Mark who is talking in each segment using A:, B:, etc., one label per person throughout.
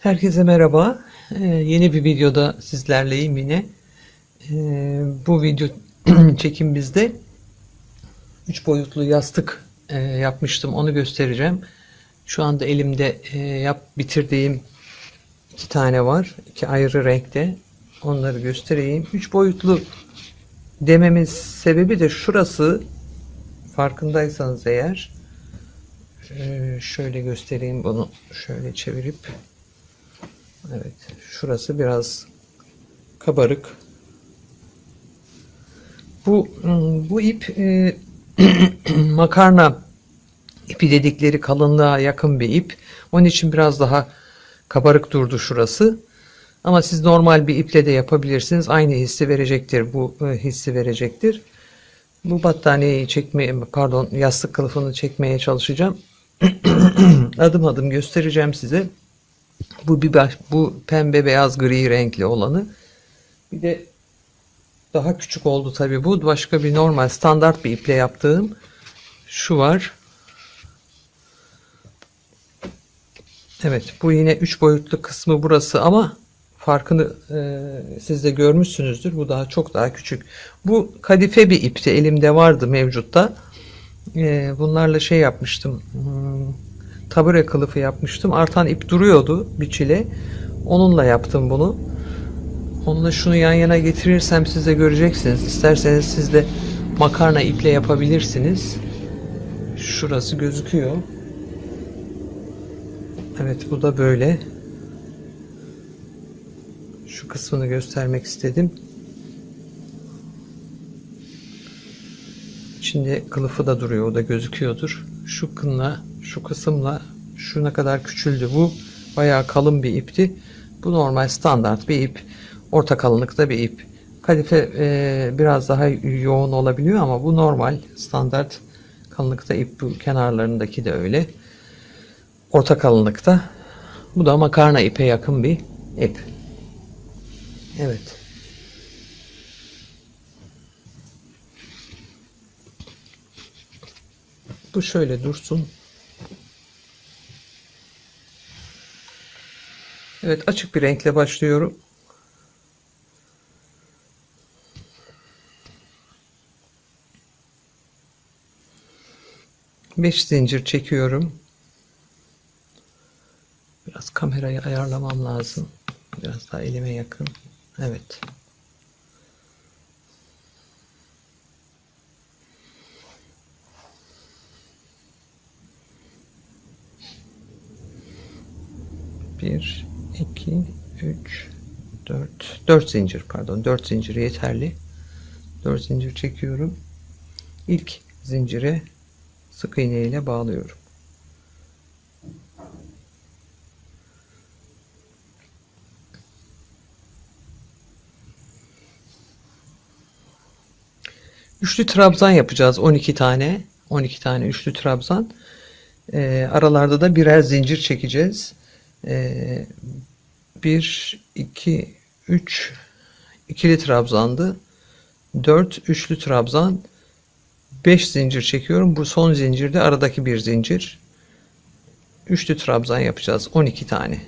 A: Herkese merhaba. Ee, yeni bir videoda sizlerleyim yine. Ee, bu video çekimimizde 3 boyutlu yastık e, yapmıştım. Onu göstereceğim. Şu anda elimde e, yap bitirdiğim iki tane var. iki ayrı renkte. Onları göstereyim. 3 boyutlu dememin sebebi de şurası farkındaysanız eğer e, şöyle göstereyim bunu şöyle çevirip Evet, şurası biraz kabarık. Bu hmm, bu ip e, makarna ipi dedikleri kalınlığa yakın bir ip. Onun için biraz daha kabarık durdu şurası. Ama siz normal bir iple de yapabilirsiniz. Aynı hissi verecektir. Bu e, hissi verecektir. Bu battaniyeyi çekmeye, pardon yastık kılıfını çekmeye çalışacağım. adım adım göstereceğim size. Bu bir baş, bu pembe beyaz gri renkli olanı. Bir de daha küçük oldu tabi bu. Başka bir normal standart bir iple yaptığım şu var. Evet bu yine 3 boyutlu kısmı burası ama farkını e, siz de görmüşsünüzdür. Bu daha çok daha küçük. Bu kadife bir ipti. Elimde vardı mevcutta. E, bunlarla şey yapmıştım. Hmm, tabure kılıfı yapmıştım. Artan ip duruyordu biçile. Onunla yaptım bunu. Onunla şunu yan yana getirirsem siz de göreceksiniz. İsterseniz siz de makarna iple yapabilirsiniz. Şurası gözüküyor. Evet bu da böyle. Şu kısmını göstermek istedim. İçinde kılıfı da duruyor. O da gözüküyordur. Şu kınla şu kısımla şuna kadar küçüldü. Bu bayağı kalın bir ipti. Bu normal standart bir ip. Orta kalınlıkta bir ip. Kadife e, biraz daha yoğun olabiliyor ama bu normal standart kalınlıkta ip. Bu kenarlarındaki de öyle. Orta kalınlıkta. Bu da makarna ipe yakın bir ip. Evet. Bu şöyle dursun. Evet açık bir renkle başlıyorum. Beş zincir çekiyorum. Biraz kamerayı ayarlamam lazım. Biraz daha elime yakın. Evet. Bir, iki, üç, dört, dört zincir pardon, dört zincir yeterli. Dört zincir çekiyorum. İlk zincire sık iğne ile bağlıyorum. Üçlü trabzan yapacağız 12 tane. 12 tane üçlü trabzan. Ee, aralarda da birer zincir çekeceğiz. Ee, 1, 2, 3 ikili trabzandı. 4 üçlü trabzan. 5 zincir çekiyorum. Bu son zincirde aradaki bir zincir. Üçlü trabzan yapacağız. 12 tane.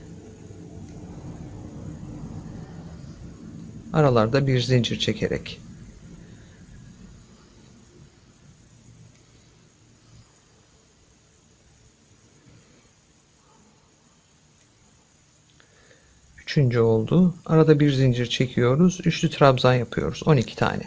A: Aralarda bir zincir çekerek. Üçüncü oldu. Arada bir zincir çekiyoruz. Üçlü trabzan yapıyoruz. 12 tane.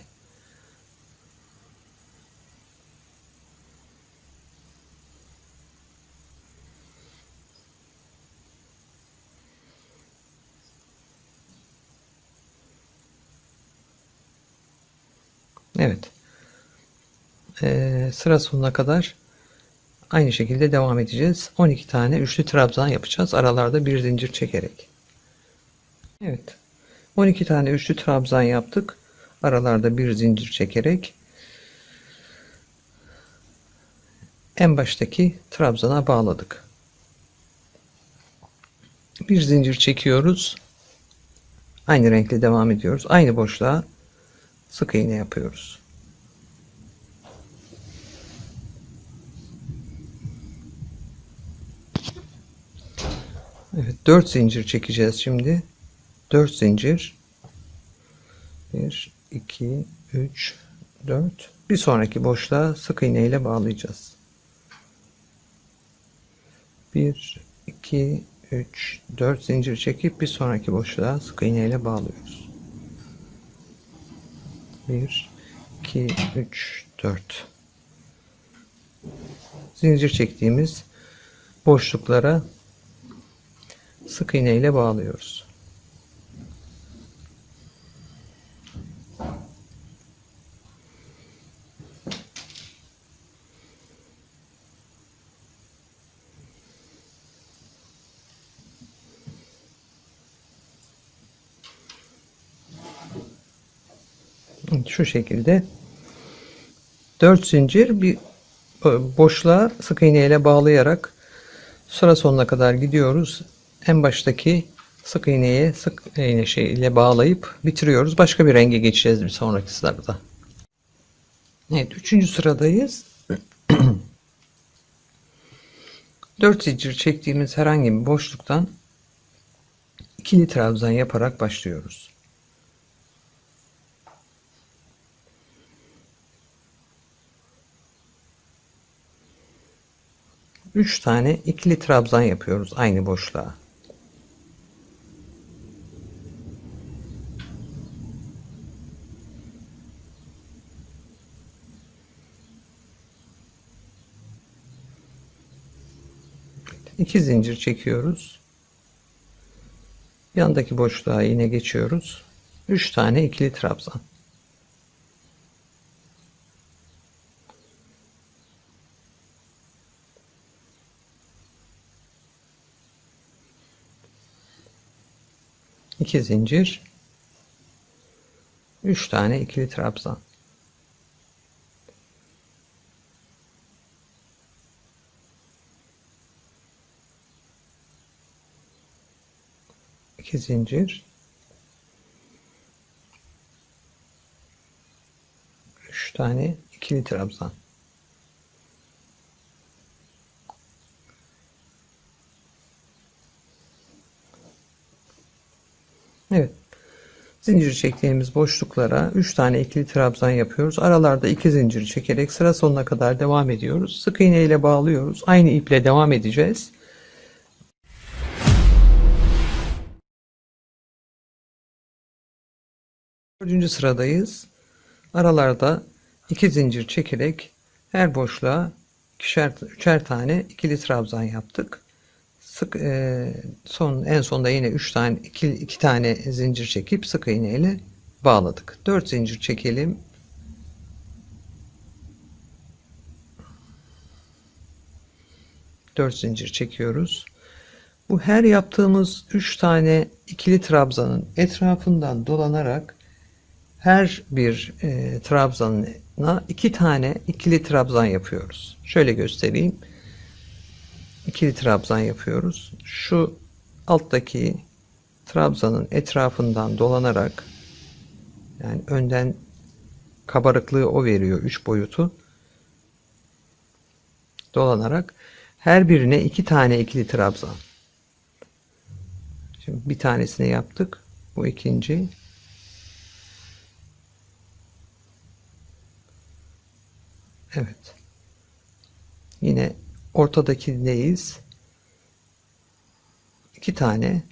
A: Evet. Ee, sıra sonuna kadar aynı şekilde devam edeceğiz. 12 tane üçlü trabzan yapacağız. Aralarda bir zincir çekerek. Evet. 12 tane üçlü trabzan yaptık. Aralarda bir zincir çekerek en baştaki trabzana bağladık. Bir zincir çekiyoruz. Aynı renkle devam ediyoruz. Aynı boşluğa sık iğne yapıyoruz. Evet 4 zincir çekeceğiz şimdi. 4 zincir. 1 2 3 4 bir sonraki boşluğa sık iğne ile bağlayacağız. 1 2 3 4 zincir çekip bir sonraki boşluğa sık iğne ile bağlıyoruz. 1 2 3 4 zincir çektiğimiz boşluklara sık iğne ile bağlıyoruz. Şu şekilde 4 zincir bir boşluğa sık iğne ile bağlayarak sıra sonuna kadar gidiyoruz. En baştaki sık iğneye sık iğne şey ile bağlayıp bitiriyoruz. Başka bir renge geçeceğiz bir sonraki sırada. Evet, üçüncü sıradayız. 4 zincir çektiğimiz herhangi bir boşluktan ikili trabzan yaparak başlıyoruz. Üç tane ikili trabzan yapıyoruz aynı boşluğa. İki zincir çekiyoruz. Yandaki boşluğa yine geçiyoruz. Üç tane ikili trabzan. İki zincir. Üç tane ikili trabzan. iki zincir üç tane ikili trabzan Evet zincir çektiğimiz boşluklara 3 tane ikili trabzan yapıyoruz. Aralarda 2 zincir çekerek sıra sonuna kadar devam ediyoruz. Sık iğne ile bağlıyoruz. Aynı iple devam edeceğiz. Dördüncü sıradayız. Aralarda iki zincir çekerek her boşluğa ikişer, üçer tane ikili trabzan yaptık. Sık e, son en sonda yine üç tane iki, iki tane zincir çekip sık iğne ile bağladık. Dört zincir çekelim. Dört zincir çekiyoruz. Bu her yaptığımız üç tane ikili trabzanın etrafından dolanarak her bir e, trabzanına iki tane ikili trabzan yapıyoruz. Şöyle göstereyim. İkili trabzan yapıyoruz. Şu alttaki trabzanın etrafından dolanarak yani önden kabarıklığı o veriyor. Üç boyutu dolanarak her birine iki tane ikili trabzan. Şimdi bir tanesini yaptık. Bu ikinci. Evet. Yine ortadakideyiz. İki tane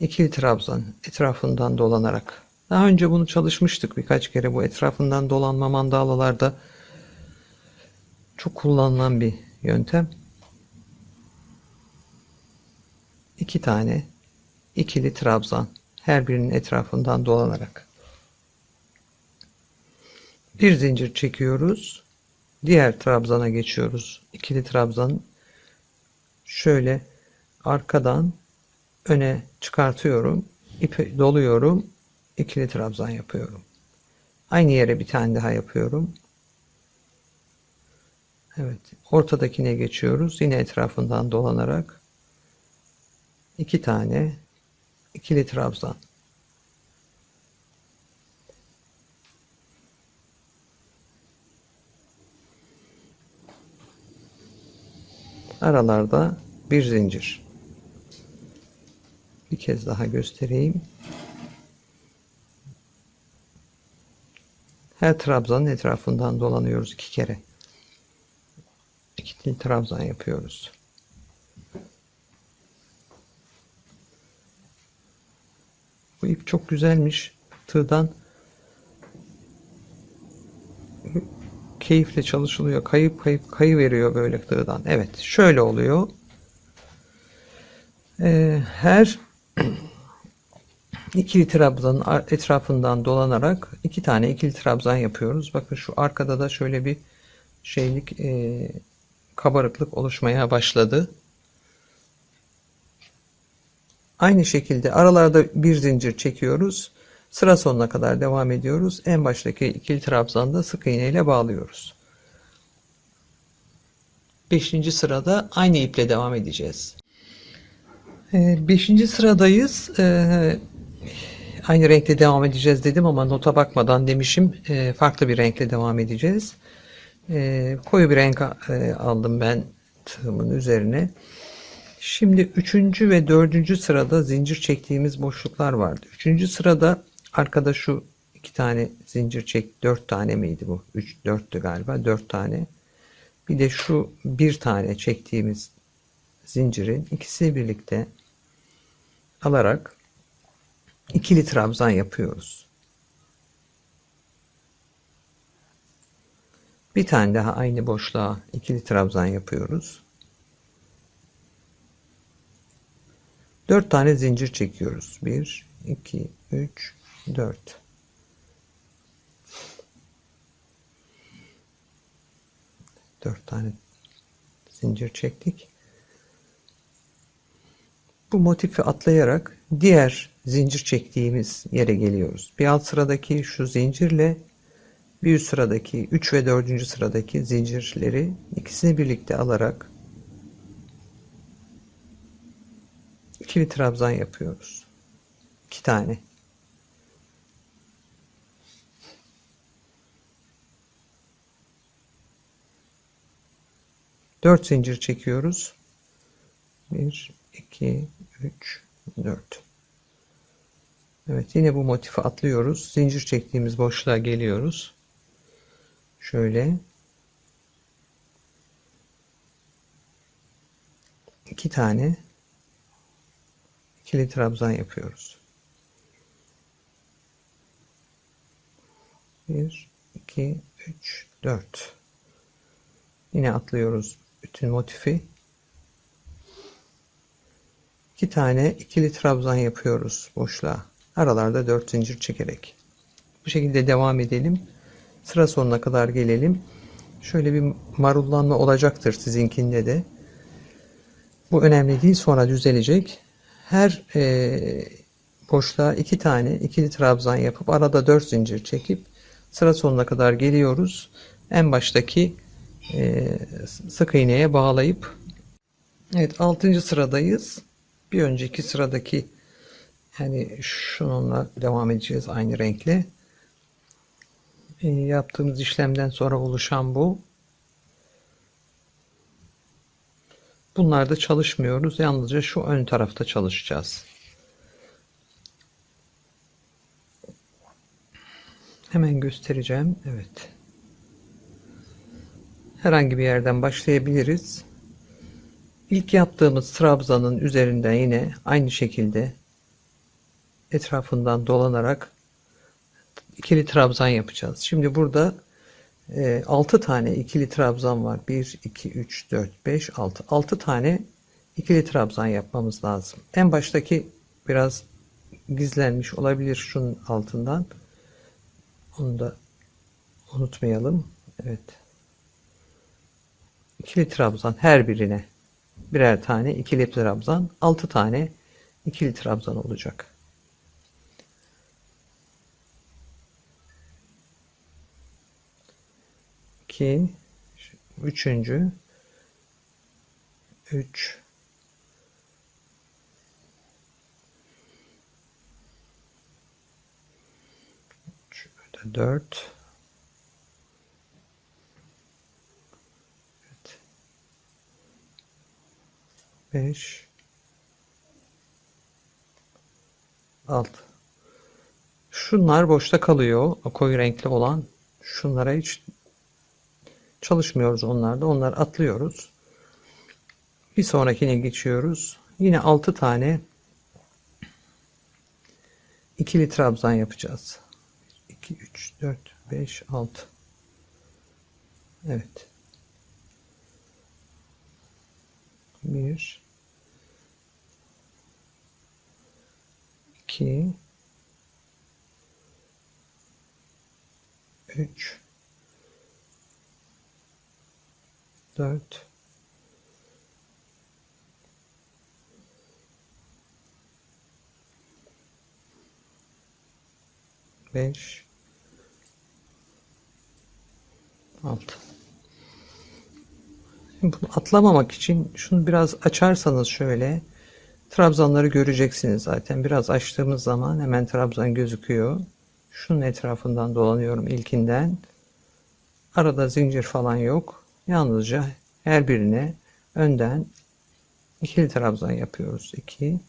A: ikili trabzan etrafından dolanarak. Daha önce bunu çalışmıştık birkaç kere bu etrafından dolanma mandalalarda çok kullanılan bir yöntem. İki tane ikili trabzan her birinin etrafından dolanarak. Bir zincir çekiyoruz. Diğer trabzana geçiyoruz. İkili trabzan şöyle arkadan öne çıkartıyorum. ipi doluyorum. ikili trabzan yapıyorum. Aynı yere bir tane daha yapıyorum. Evet. Ortadakine geçiyoruz. Yine etrafından dolanarak iki tane ikili trabzan. Aralarda bir zincir. Bir kez daha göstereyim. Her trabzanın etrafından dolanıyoruz iki kere. İki trabzan yapıyoruz. Bu ip çok güzelmiş. Tığdan keyifle çalışılıyor. Kayıp kayıp kayı veriyor böyle tığdan. Evet, şöyle oluyor. Ee, her ikili trabzanın etrafından dolanarak iki tane ikili trabzan yapıyoruz. Bakın şu arkada da şöyle bir şeylik e, kabarıklık oluşmaya başladı. Aynı şekilde aralarda bir zincir çekiyoruz. Sıra sonuna kadar devam ediyoruz. En baştaki ikili trabzanda sık iğne ile bağlıyoruz. Beşinci sırada aynı iple devam edeceğiz. Ee, Beşinci sıradayız. Ee, Aynı renkle devam edeceğiz dedim ama nota bakmadan demişim. Ee, Farklı bir renkle devam edeceğiz. Koyu bir renk e, aldım ben tığımın üzerine. Şimdi üçüncü ve dördüncü sırada zincir çektiğimiz boşluklar vardı. Üçüncü sırada arkada şu iki tane zincir çek, dört tane miydi bu? Üç, dörttü galiba, dört tane. Bir de şu bir tane çektiğimiz zincirin ikisini birlikte alarak ikili trabzan yapıyoruz. Bir tane daha aynı boşluğa ikili trabzan yapıyoruz. 4 tane zincir çekiyoruz. 1, 2, 3, 4. Dört tane zincir çektik. Bu motifi atlayarak diğer zincir çektiğimiz yere geliyoruz. Bir alt sıradaki şu zincirle bir üst sıradaki 3 ve 4. sıradaki zincirleri ikisini birlikte alarak ikili trabzan yapıyoruz. İki tane. Dört zincir çekiyoruz. Bir, iki, üç, dört. Evet yine bu motifi atlıyoruz. Zincir çektiğimiz boşluğa geliyoruz. Şöyle. iki tane ikili trabzan yapıyoruz. 1 2 3 4 Yine atlıyoruz bütün motifi. İki tane ikili trabzan yapıyoruz boşluğa. Aralarda 4 zincir çekerek. Bu şekilde devam edelim. Sıra sonuna kadar gelelim. Şöyle bir marullanma olacaktır sizinkinde de. Bu önemli değil. Sonra düzelecek. Her e, boşluğa iki tane ikili trabzan yapıp arada 4 zincir çekip sıra sonuna kadar geliyoruz. En baştaki sık iğneye bağlayıp Evet 6. sıradayız. Bir önceki sıradaki yani şununla devam edeceğiz aynı renkle. E, yaptığımız işlemden sonra oluşan bu. Bunlarda çalışmıyoruz. Yalnızca şu ön tarafta çalışacağız. Hemen göstereceğim. Evet. Herhangi bir yerden başlayabiliriz. İlk yaptığımız trabzanın üzerinden yine aynı şekilde etrafından dolanarak ikili trabzan yapacağız. Şimdi burada e, 6 tane ikili trabzan var. 1, 2, 3, 4, 5, 6. 6 tane ikili trabzan yapmamız lazım. En baştaki biraz gizlenmiş olabilir şunun altından. Onu da unutmayalım. Evet. İkili trabzan her birine birer tane ikili trabzan, 6 tane ikili trabzan olacak. İki, üçüncü, üç, Şöyle dört, 5 6 Şunlar boşta kalıyor. Koyu renkli olan. Şunlara hiç çalışmıyoruz onlarda. Onlar atlıyoruz. Bir sonrakine geçiyoruz. Yine 6 tane ikili trabzan yapacağız. 2, 3, 4, 5, 6. Evet. 1 2 3 4 5 6 Bunu atlamamak için şunu biraz açarsanız şöyle trabzanları göreceksiniz zaten. Biraz açtığımız zaman hemen trabzan gözüküyor. Şunun etrafından dolanıyorum ilkinden. Arada zincir falan yok. Yalnızca her birine önden ikili trabzan yapıyoruz. 2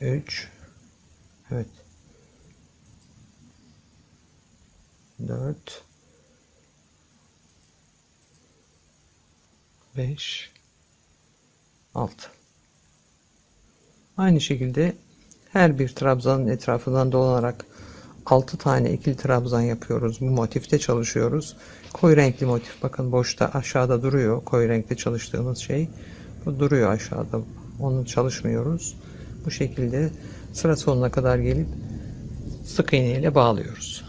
A: 3 Evet. 4 5 6 Aynı şekilde her bir trabzanın etrafından dolanarak 6 tane ikili trabzan yapıyoruz. Bu motifte çalışıyoruz. Koyu renkli motif bakın boşta aşağıda duruyor. Koyu renkte çalıştığımız şey. Bu duruyor aşağıda. Onu çalışmıyoruz. Bu şekilde sıra sonuna kadar gelip sık iğne ile bağlıyoruz.